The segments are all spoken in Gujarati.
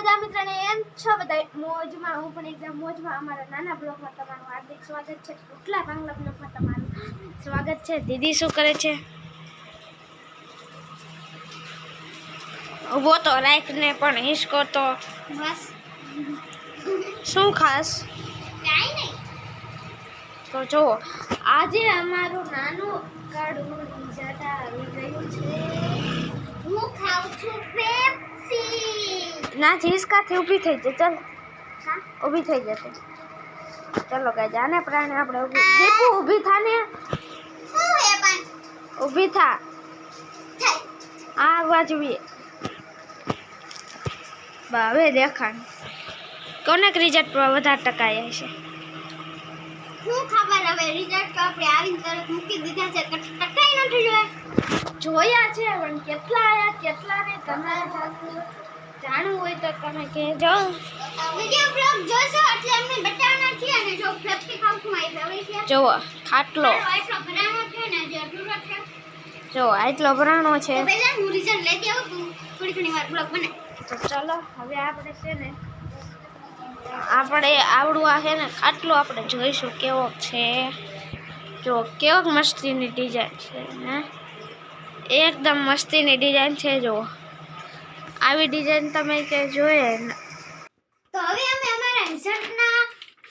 બધા મિત્રોને એમ છો બધા મોજમાં હું પણ એકદમ મોજમાં અમારા નાના બ્લોગમાં તમારું હાર્દિક સ્વાગત છે. ઉઠલા બાંગ્લા બ્લોગમાં તમારું સ્વાગત છે. દીદી શું કરે છે? ઊભો તો રાઈખને પણ હિસકો તો. બસ. શું ખાસ? કાઈ નહીં. તો જુઓ આજે અમારું નાનું કાળું રિઝલ્ટ આવી ગયું છે. હું ખાઉં છું પેપ્સી. ના હિસકાથી ઊભી થઈ જાય. ચાલ. હા ઊભી થઈ જશે ચલો ગાય જાને પ્રાણે આપણે ઊભી દીપુ, ઊભી થા ને? ઊભી થા. આ બા, હવે દેખાણ. કોને રિઝલ્ટ પર વધારે ટકાય છે? શું ખબર હવે? રિઝલ્ટ તો આપણે આવીને તરત મૂકી દીધા છે. ટકાઈ નથી જોયા. જોયા છે, પણ કેટલા આયા, કેટલા ને તમારે જાણવું હોય તો તમે કહેજો. વિડિયો બ્લોગ જોશો એટલે અમને બતાવવાના છે અને જો પેપ્સી ખાઉં આવી છે જુઓ ખાટલો. એટલો ભરાણો છે ને જે અધૂરો છે. જો આટલો ભરાણો છે. પહેલા હું રિઝલ્ટ લઈ આવું તું થોડી ઘણી વાર બ્લોગ બને તો ચલો હવે આપણે છે ને આપણે આવડું આ છે ને ખાટલો આપણે જોઈશું કેવો છે. જો કેવો મસ્તીની ડિઝાઇન છે ને એકદમ મસ્તીની ડિઝાઇન છે જો આવી ડિઝાઇન તમે કે જોઈએ? તો હવે અમે અમારા રિઝલ્ટના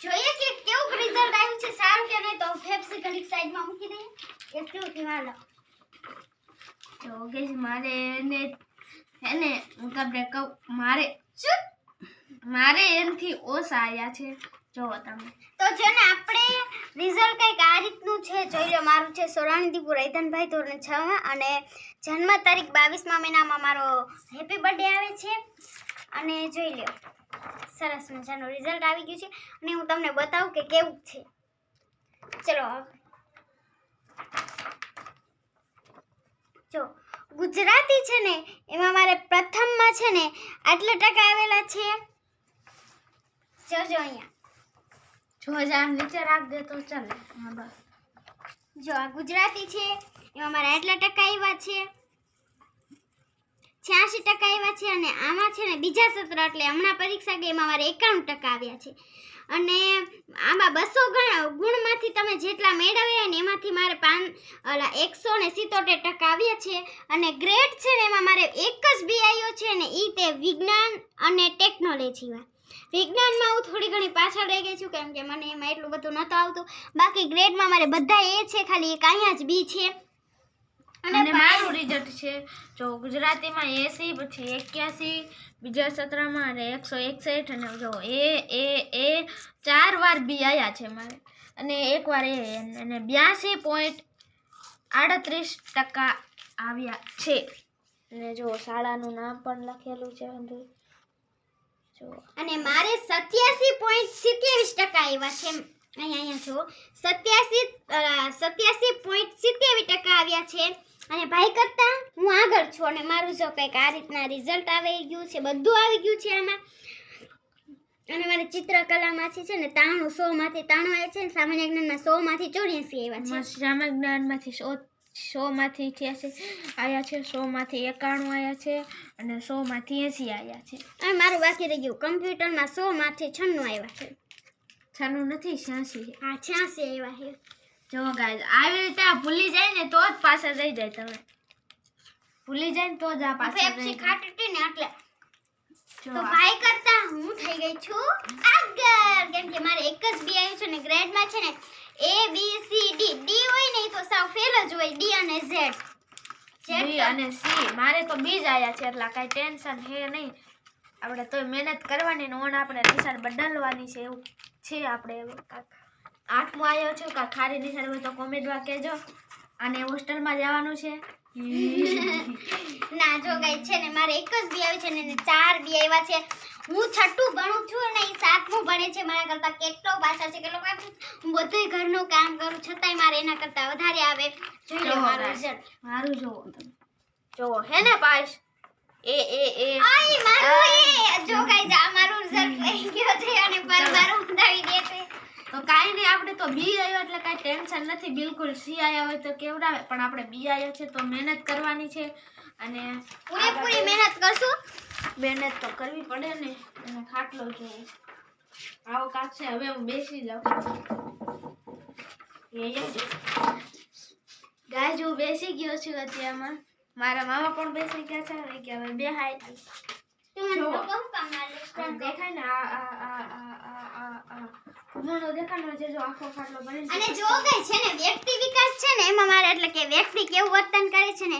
જોઈએ કે કેવું રિઝલ્ટ આવ્યું છે, સારું કે નહીં? તો પેપ્સી ઘડીક સાઈડમાં મૂકી દઈએ. એટલું હાલો. તો કે મારે એને એને, હું તમને કહું, મારે મારે એનાથી ઓછા આવ્યા છે. જો તમે. તો જેને આપણે રિઝલ્ટ કંઈક આ રીતનું છે મારું છે સોરાણીદીપુર રૈધનભાઈ ધોરણ છ માં અને જન્મ તારીખ બાવીસમા મહિનામાં મારો હેપી બર્થડે આવે છે. અને જોઈ લો સરસ મજાનું રિઝલ્ટ આવી ગયું છે. અને હું તમને બતાવું કે કેવું છે. ચલો. જો, ગુજરાતી છે ને, એમાં મારે પ્રથમમાં છે ને, આટલા ટકા આવેલા છે. જોજો અહીંયા. જો હજાર નીચે રાખ દે તો ચાલે. હા, બસ. જો આ ગુજરાતી છે, એમાં મારા એટલા ટકા આવ્યા છે. છ્યાસી ટકા આવ્યા છે અને આમાં છે ને બીજા સત્ર, એટલે હમણાં પરીક્ષા ગઈ, એમાં મારે એકાણું ટકા આવ્યા છે. અને આમાં બસો ગુણમાંથી તમે જેટલા મેળવ્યા ને, એમાંથી મારે પાન ઓલા એકસો ને સિત્તોતેર ટકા આવ્યા છે. અને ગ્રેડ છે ને, એમાં મારે એક જ બી આવ્યો છે ને એ તે વિજ્ઞાન અને ટેકનોલોજીમાં વિજ્ઞાનમાં હું થોડી ઘણી પાછળ રહી ગઈ છું કેમ કે મને એમાં એટલું બધું નહોતું આવતું. બાકી ગ્રેડમાં મારે બધા એ છે ખાલી એક અહીંયા જ બી છે. અને મારું રિઝલ્ટ છે જો ગુજરાતીમાં એસી પછી એક્યાસી બીજા સત્રમાં અને એકસો એકસઠ અને જો એ એ એ ચાર વાર બી આવ્યા છે મારે. અને એક વાર એ અને બ્યાસી પોઈન્ટ આડત્રીસ ટકા આવ્યા છે. અને જો શાળાનું નામ પણ લખેલું છે અંદર. જો. અને મારે સત્યાસી પોઈન્ટ સિત્યાવીસ ટકા આવ્યા છે. અહીંયા અહીંયા જો સત્યાસી સત્યાસી પોઈન્ટ સિત્યાવીસ ટકા આવ્યા છે. અને ભાઈ કરતાં હું આગળ છું અને મારું જો કંઈક આ રીતના રિઝલ્ટ આવી ગયું છે, બધું આવી ગયું છે આમાં. અને મારે ચિત્રકલામાંથી છે ને તાણું સો માંથી તાણું આવે છે સામાન્ય જ્ઞાનમાં સો માંથી ચોર્યાસી આવ્યા છે. સામાન્ય જ્ઞાનમાંથી સો સોમાંથી અઠ્યાસી આવ્યા છે સોમાંથી એકાણું આવ્યા છે અને સોમાંથી એંસી આવ્યા છે. અને મારું બાકી રહી ગયું. કમ્પ્યુટરમાં સોમાંથી છન્નું આવ્યા છે. છન્નું નથી છ્યાસી હા છ્યાસી આવ્યા છે. જો ગાય આવી રીતે આ ભૂલી જાય ને તો જ પાછળ રહી જાય તમે. ભૂલી જાય ને તો જ આ પાછળ રહી ખાટી હતી ને એટલે. તો ભાઈ કરતા હું થઈ ગઈ છું આગળ. કેમ કે મારે એક જ બી આવ્યું છે ને ગ્રેડમાં છે ને A B C D D હોય ને તો સાવ ફેલ જ હોય. ડી અને ઝેડ બી અને સી મારે તો બીજ આયા છે એટલે કાંઈ ટેન્શન હે નહીં. આપણે તો મહેનત કરવાની ઓન ઓણ આપણે નિશાન બદલવાની છે એવું છે આપણે કાંઈક આઠમો આવ્યો છું કાંઈ ખારી નિશાન હોય તો કોમેન્ટમાં કહેજો. અને હોસ્ટેલમાં જવાનું છે. ના જો ગઈ છે ને મારે એક જ બી આવી છે ને ચાર બી આવ્યા છે. હું છઠ્ઠું ભણું છું અને એ સાતમું ભણે છે. મારા કરતા કેટલો પાછળ છે કેટલો પાછળ હું બધુંય ઘરનું કામ કરું છતાંય મારે એના કરતાં વધારે આવે. જોઈ લો મારું રિઝલ્ટ મારું જોવો જો હે ને પાસ એ એ એ. આઈ મારું એ. જો ગાઈઝ આ મારું રિઝલ્ટ થઈ ગયો છે અને પર મારું કાંઈ નહીં આપણે તો બી આવ્યો એટલે કાંઈ ટેન્શન નથી બિલકુલ સી આવ્યા હોય તો કેવડાવે પણ આપણે બી આવ્યો છે તો મહેનત કરવાની છે અને પૂરેપૂરી મહેનત કરશું. મહેનત તો કરવી પડે ને અને ખાટલો જોઈએ આવો કાક છે હવે હું બેસી જાઉં. ગાય હું બેસી ગયો છું અત્યારમાં. મારા મામા પણ બેસી ગયા છે હવે કે હવે કામ ના દેખાય ને આ આ આ આ આ. આ આ છે જો આખો ખાટલો બની અને જો કઈ છે ને વ્યક્તિ વિકાસ છે ને એમાં મારે એટલે કે વ્યક્તિ કેવું વર્તન કરે છે ને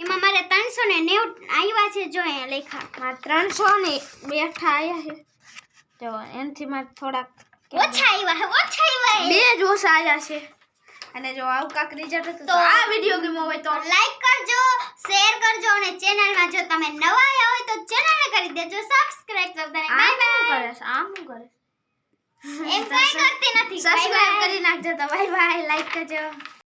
એમાં મારે ત્રણસો ને નેવું આવ્યા છે જો અહીંયા લેખા ત્રણસો ને બેઠા આયા છે. તો એનાથી માં થોડાક ઓછા આવ્યા ઓછા આવ્યા બે જ ઓછા આયા છે. અને જો આવું કાંક રિઝલ્ટ હતું તો તો- આ વીડિયો ગમ્યો હોય તો તો લાઈક કરજો શેર કરજો અને ચેનલમાં જો તમે નવા આવ્યા હોય તો ચેનલને કરી દેજો સબસ્ક્રાઇબ કરો બાય શું કરે આમ કરે એમ કઈ કરતી નથી. સબસ્ક્રાઇબ કરી નાખજો તો. બાય બાય લાઈક કરજો.